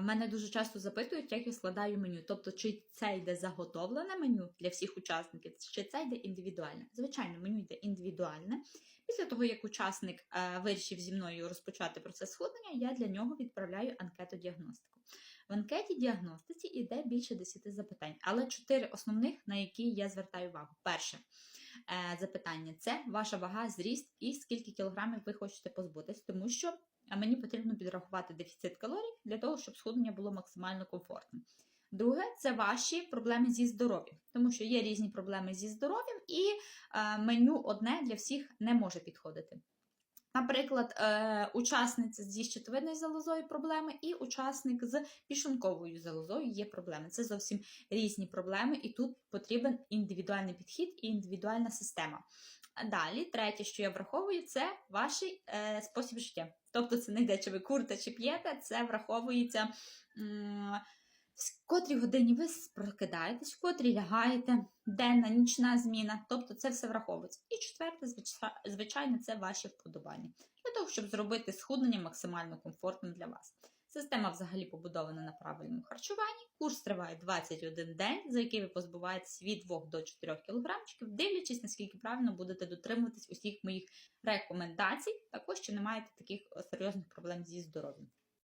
Мене дуже часто запитують, як я складаю меню. Тобто, чи це йде заготовлене меню для всіх учасників, чи це йде індивідуальне. Звичайно, меню йде індивідуальне. Після того, як учасник е, вирішив зі мною розпочати процес схуднення, я для нього відправляю анкету діагностику. В анкеті діагностиці йде більше 10 запитань, але чотири основних, на які я звертаю увагу. Перше запитання це ваша вага, зріст і скільки кілограмів ви хочете позбутись, тому що мені потрібно підрахувати дефіцит калорій для того, щоб схуднення було максимально комфортним. Друге, це ваші проблеми зі здоров'ям, тому що є різні проблеми зі здоров'ям, і е, меню одне для всіх не може підходити. Наприклад, е, учасниця зі щитовидною залозою проблеми і учасник з пішунковою залозою є проблеми. Це зовсім різні проблеми, і тут потрібен індивідуальний підхід і індивідуальна система. Далі, третє, що я враховую, це ваш е, спосіб життя. Тобто це не йде, чи ви курите, чи п'єте, це враховується. м, в котрій годині ви прокидаєтесь, в котрій лягаєте, денна, нічна зміна, тобто це все враховується. І четверте, звичайно, це ваші вподобання. Для того, щоб зробити схуднення максимально комфортним для вас. Система взагалі побудована на правильному харчуванні. Курс триває 21 день, за який ви позбуваєтесь від 2 до 4 кілограмчиків, дивлячись, наскільки правильно будете дотримуватись усіх моїх рекомендацій, також чи не маєте таких е, серйозних проблем зі здоров'ям.